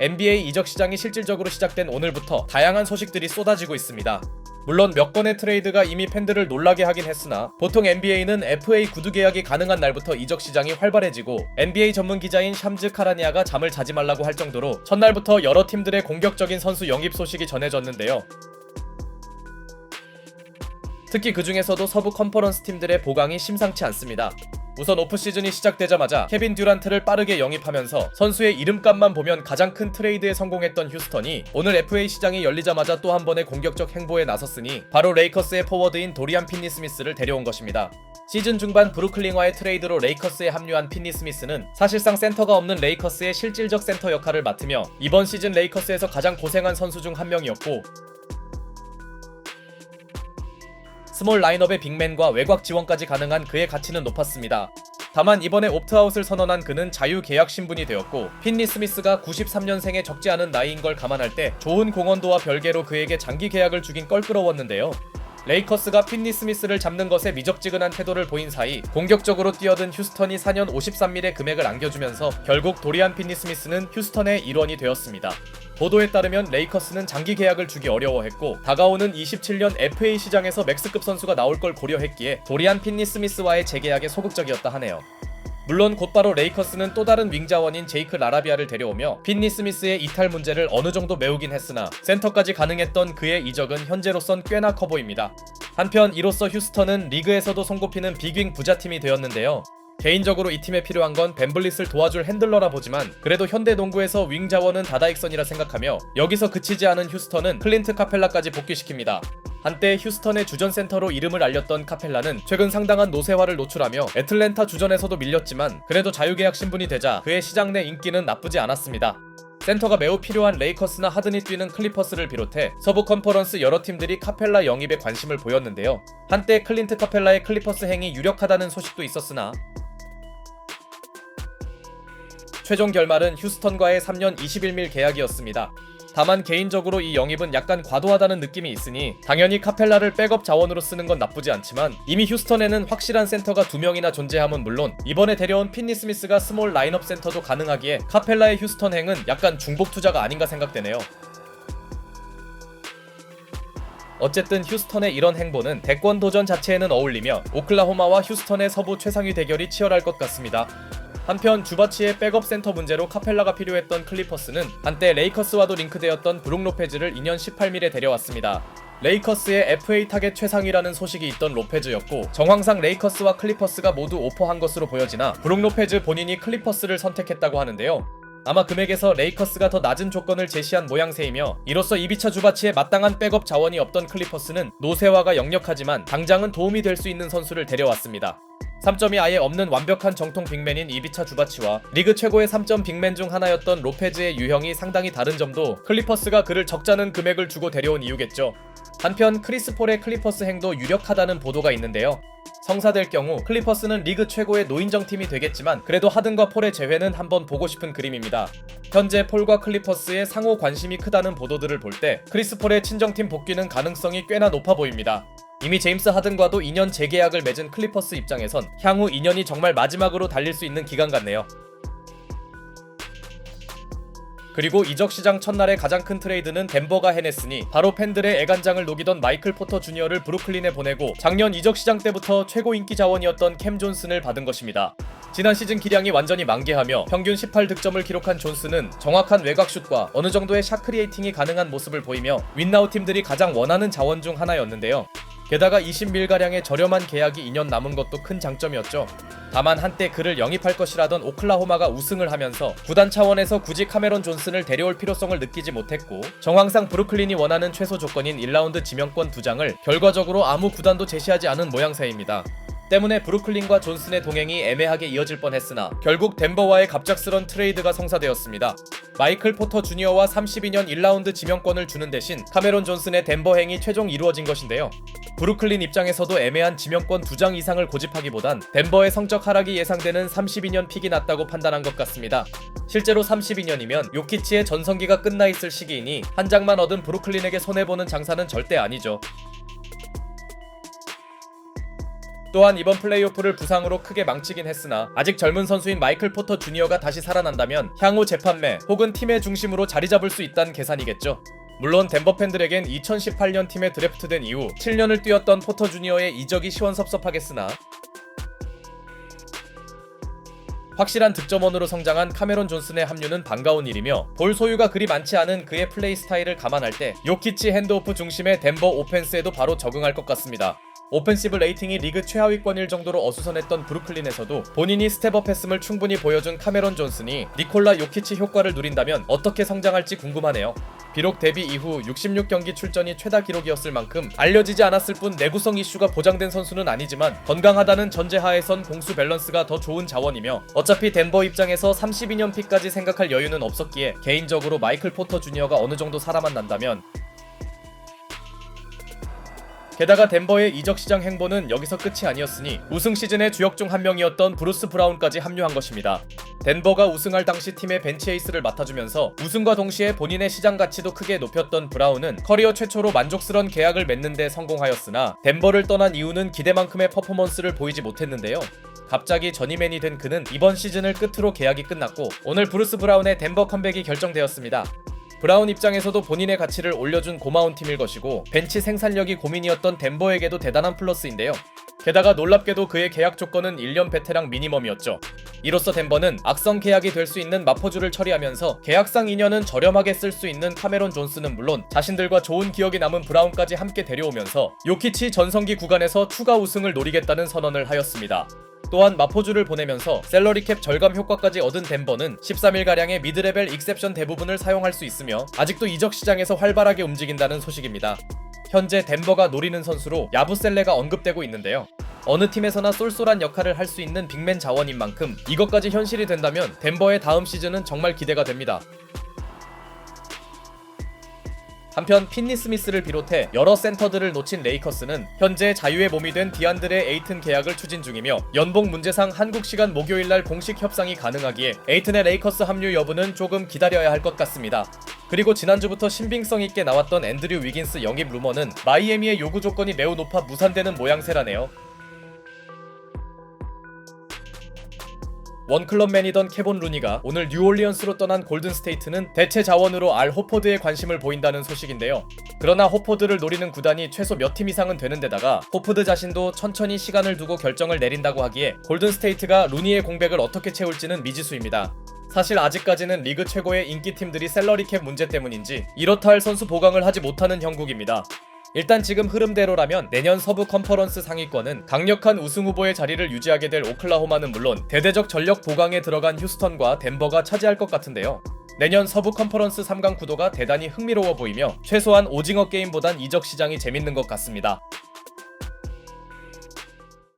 NBA 이적 시장이 실질적으로 시작된 오늘부터 다양한 소식들이 쏟아지고 있습니다. 물론 몇 건의 트레이드가 이미 팬들을 놀라게 하긴 했으나 보통 NBA는 FA 구두 계약이 가능한 날부터 이적 시장이 활발해지고 NBA 전문 기자인 샴즈 카라니아가 잠을 자지 말라고 할 정도로 첫날부터 여러 팀들의 공격적인 선수 영입 소식이 전해졌는데요. 특히 그 중에서도 서부 컨퍼런스 팀들의 보강이 심상치 않습니다. 우선 오프 시즌이 시작되자마자 케빈 듀란트를 빠르게 영입하면서 선수의 이름값만 보면 가장 큰 트레이드에 성공했던 휴스턴이 오늘 FA 시장이 열리자마자 또 한 번의 공격적 행보에 나섰으니 바로 레이커스의 포워드인 도리안 핀니 스미스를 데려온 것입니다. 시즌 중반 브루클린과의 트레이드로 레이커스에 합류한 핀니 스미스는 사실상 센터가 없는 레이커스의 실질적 센터 역할을 맡으며 이번 시즌 레이커스에서 가장 고생한 선수 중 한 명이었고 스몰 라인업의 빅맨과 외곽 지원까지 가능한 그의 가치는 높았습니다. 다만 이번에 옵트아웃을 선언한 그는 자유 계약 신분이 되었고 핀니 스미스가 93년생에 적지 않은 나이인 걸 감안할 때 좋은 공헌도와 별개로 그에게 장기 계약을 주긴 껄끄러웠는데요. 레이커스가 핀니 스미스를 잡는 것에 미적지근한 태도를 보인 사이 공격적으로 뛰어든 휴스턴이 4년 53밀의 금액을 안겨주면서 결국 도리안 핀니 스미스는 휴스턴의 일원이 되었습니다. 보도에 따르면 레이커스는 장기 계약을 주기 어려워했고 다가오는 27년 FA 시장에서 맥스급 선수가 나올 걸 고려했기에 도리안 핀니 스미스와의 재계약에 소극적이었다 하네요. 물론 곧바로 레이커스는 또 다른 윙 자원인 제이크 라라비아를 데려오며 핀니 스미스의 이탈 문제를 어느 정도 메우긴 했으나 센터까지 가능했던 그의 이적은 현재로선 꽤나 커 보입니다. 한편 이로써 휴스턴은 리그에서도 손꼽히는 빅윙 부자팀이 되었는데요. 개인적으로 이 팀에 필요한 건 벤블릿을 도와줄 핸들러라 보지만 그래도 현대 농구에서 윙 자원은 다다익선이라 생각하며 여기서 그치지 않은 휴스턴은 클린트 카펠라까지 복귀시킵니다. 한때 휴스턴의 주전 센터로 이름을 알렸던 카펠라는 최근 상당한 노쇠화를 노출하며 애틀랜타 주전에서도 밀렸지만 그래도 자유계약 신분이 되자 그의 시장 내 인기는 나쁘지 않았습니다. 센터가 매우 필요한 레이커스나 하든이 뛰는 클리퍼스를 비롯해 서부 컨퍼런스 여러 팀들이 카펠라 영입에 관심을 보였는데요. 한때 클린트 카펠라의 클리퍼스 행이 유력하다는 소식도 있었으나 최종 결말은 휴스턴과의 3년 21밀 계약이었습니다. 다만 개인적으로 이 영입은 약간 과도하다는 느낌이 있으니 당연히 카펠라를 백업 자원으로 쓰는 건 나쁘지 않지만 이미 휴스턴에는 확실한 센터가 두 명이나 존재함은 물론 이번에 데려온 핀니 스미스가 스몰 라인업 센터도 가능하기에 카펠라의 휴스턴 행은 약간 중복 투자가 아닌가 생각되네요. 어쨌든 휴스턴의 이런 행보는 대권 도전 자체에는 어울리며 오클라호마와 휴스턴의 서부 최상위 대결이 치열할 것 같습니다. 한편 주바치의 백업 센터 문제로 카펠라가 필요했던 클리퍼스는 한때 레이커스와도 링크되었던 브룩 로페즈를 2년 18밀에 데려왔습니다. 레이커스의 FA 타겟 최상위라는 소식이 있던 로페즈였고 정황상 레이커스와 클리퍼스가 모두 오퍼한 것으로 보여지나 브룩 로페즈 본인이 클리퍼스를 선택했다고 하는데요. 아마 금액에서 레이커스가 더 낮은 조건을 제시한 모양새이며 이로써 이비차 주바치에 마땅한 백업 자원이 없던 클리퍼스는 노세화가 역력하지만 당장은 도움이 될 수 있는 선수를 데려왔습니다. 3점이 아예 없는 완벽한 정통 빅맨인 이비차 주바치와 리그 최고의 3점 빅맨 중 하나였던 로페즈의 유형이 상당히 다른 점도 클리퍼스가 그를 적잖은 금액을 주고 데려온 이유겠죠. 한편 크리스 폴의 클리퍼스 행도 유력하다는 보도가 있는데요. 성사될 경우 클리퍼스는 리그 최고의 노인정 팀이 되겠지만 그래도 하든과 폴의 재회는 한번 보고 싶은 그림입니다. 현재 폴과 클리퍼스의 상호 관심이 크다는 보도들을 볼 때 크리스 폴의 친정팀 복귀는 가능성이 꽤나 높아 보입니다. 이미 제임스 하든과도 2년 재계약을 맺은 클리퍼스 입장에선 향후 2년이 정말 마지막으로 달릴 수 있는 기간 같네요. 그리고 이적 시장 첫날의 가장 큰 트레이드는 덴버가 해냈으니 바로 팬들의 애간장을 녹이던 마이클 포터 주니어를 브루클린에 보내고 작년 이적 시장 때부터 최고 인기 자원이었던 캠 존슨을 받은 것입니다. 지난 시즌 기량이 완전히 만개하며 평균 18득점을 기록한 존슨은 정확한 외곽슛과 어느 정도의 샷 크리에이팅이 가능한 모습을 보이며 윈나우 팀들이 가장 원하는 자원 중 하나였는데요. 게다가 20밀가량의 저렴한 계약이 2년 남은 것도 큰 장점이었죠. 다만 한때 그를 영입할 것이라던 오클라호마가 우승을 하면서 구단 차원에서 굳이 카메론 존슨을 데려올 필요성을 느끼지 못했고 정황상 브루클린이 원하는 최소 조건인 1라운드 지명권 2장을 결과적으로 아무 구단도 제시하지 않은 모양새입니다. 때문에 브루클린과 존슨의 동행이 애매하게 이어질 뻔했으나 결국 덴버와의 갑작스런 트레이드가 성사되었습니다. 마이클 포터 주니어와 32년 1라운드 지명권을 주는 대신 카메론 존슨의 덴버 행이 최종 이루어진 것인데요. 브루클린 입장에서도 애매한 지명권 2장 이상을 고집하기보단 덴버의 성적 하락이 예상되는 32년 픽이 낫다고 판단한 것 같습니다. 실제로 32년이면 요키치의 전성기가 끝나 있을 시기이니 한 장만 얻은 브루클린에게 손해보는 장사는 절대 아니죠. 또한 이번 플레이오프를 부상으로 크게 망치긴 했으나 아직 젊은 선수인 마이클 포터 주니어가 다시 살아난다면 향후 재판매 혹은 팀의 중심으로 자리 잡을 수 있다는 계산이겠죠. 물론 덴버 팬들에겐 2018년 팀에 드래프트된 이후 7년을 뛰었던 포터 주니어의 이적이 시원섭섭하겠으나 확실한 득점원으로 성장한 카메론 존슨의 합류는 반가운 일이며 볼 소유가 그리 많지 않은 그의 플레이 스타일을 감안할 때 요키치 핸드오프 중심의 덴버 오펜스에도 바로 적응할 것 같습니다. 오펜시브 레이팅이 리그 최하위권일 정도로 어수선했던 브루클린에서도 본인이 스텝업했음을 충분히 보여준 카메론 존슨이 니콜라 요키치 효과를 누린다면 어떻게 성장할지 궁금하네요. 비록 데뷔 이후 66경기 출전이 최다 기록이었을 만큼 알려지지 않았을 뿐 내구성 이슈가 보장된 선수는 아니지만 건강하다는 전제하에선 공수 밸런스가 더 좋은 자원이며 어차피 덴버 입장에서 32년 픽까지 생각할 여유는 없었기에 개인적으로 마이클 포터 주니어가 어느 정도 살아만 난다면 게다가 덴버의 이적 시장 행보는 여기서 끝이 아니었으니 우승 시즌의 주역 중 한 명이었던 브루스 브라운까지 합류한 것입니다. 덴버가 우승할 당시 팀의 벤치 에이스를 맡아주면서 우승과 동시에 본인의 시장 가치도 크게 높였던 브라운은 커리어 최초로 만족스런 계약을 맺는데 성공하였으나 덴버를 떠난 이유는 기대만큼의 퍼포먼스를 보이지 못했는데요. 갑자기 전이맨이 된 그는 이번 시즌을 끝으로 계약이 끝났고 오늘 브루스 브라운의 덴버 컴백이 결정되었습니다. 브라운 입장에서도 본인의 가치를 올려준 고마운 팀일 것이고 벤치 생산력이 고민이었던 덴버에게도 대단한 플러스인데요. 게다가 놀랍게도 그의 계약 조건은 1년 베테랑 미니멈이었죠. 이로써 덴버는 악성 계약이 될 수 있는 마포주를 처리하면서 계약상 2년은 저렴하게 쓸 수 있는 카메론 존스는 물론 자신들과 좋은 기억이 남은 브라운까지 함께 데려오면서 요키치 전성기 구간에서 추가 우승을 노리겠다는 선언을 하였습니다. 또한 마포주를 보내면서 셀러리캡 절감 효과까지 얻은 덴버는 13일가량의 미드레벨 익셉션 대부분을 사용할 수 있으며 아직도 이적 시장에서 활발하게 움직인다는 소식입니다. 현재 덴버가 노리는 선수로 야부셀레가 언급되고 있는데요. 어느 팀에서나 쏠쏠한 역할을 할 수 있는 빅맨 자원인 만큼 이것까지 현실이 된다면 덴버의 다음 시즌은 정말 기대가 됩니다. 한편 핀니 스미스를 비롯해 여러 센터들을 놓친 레이커스는 현재 자유의 몸이 된 디안드레 에이튼 계약을 추진 중이며 연봉 문제상 한국 시간 목요일 날 공식 협상이 가능하기에 에이튼의 레이커스 합류 여부는 조금 기다려야 할 것 같습니다. 그리고 지난주부터 신빙성 있게 나왔던 앤드류 위긴스 영입 루머는 마이애미의 요구 조건이 매우 높아 무산되는 모양새라네요. 원클럽맨이던 케본 루니가 오늘 뉴올리언스로 떠난 골든스테이트는 대체 자원으로 알 호퍼드에 관심을 보인다는 소식인데요. 그러나 호퍼드를 노리는 구단이 최소 몇 팀 이상은 되는 데다가 호퍼드 자신도 천천히 시간을 두고 결정을 내린다고 하기에 골든스테이트가 루니의 공백을 어떻게 채울지는 미지수입니다. 사실 아직까지는 리그 최고의 인기팀들이 셀러리캡 문제 때문인지 이렇다 할 선수 보강을 하지 못하는 형국입니다. 일단 지금 흐름대로라면 내년 서부 컨퍼런스 상위권은 강력한 우승 후보의 자리를 유지하게 될 오클라호마는 물론 대대적 전력 보강에 들어간 휴스턴과 덴버가 차지할 것 같은데요. 내년 서부 컨퍼런스 3강 구도가 대단히 흥미로워 보이며 최소한 오징어 게임보단 이적 시장이 재밌는 것 같습니다.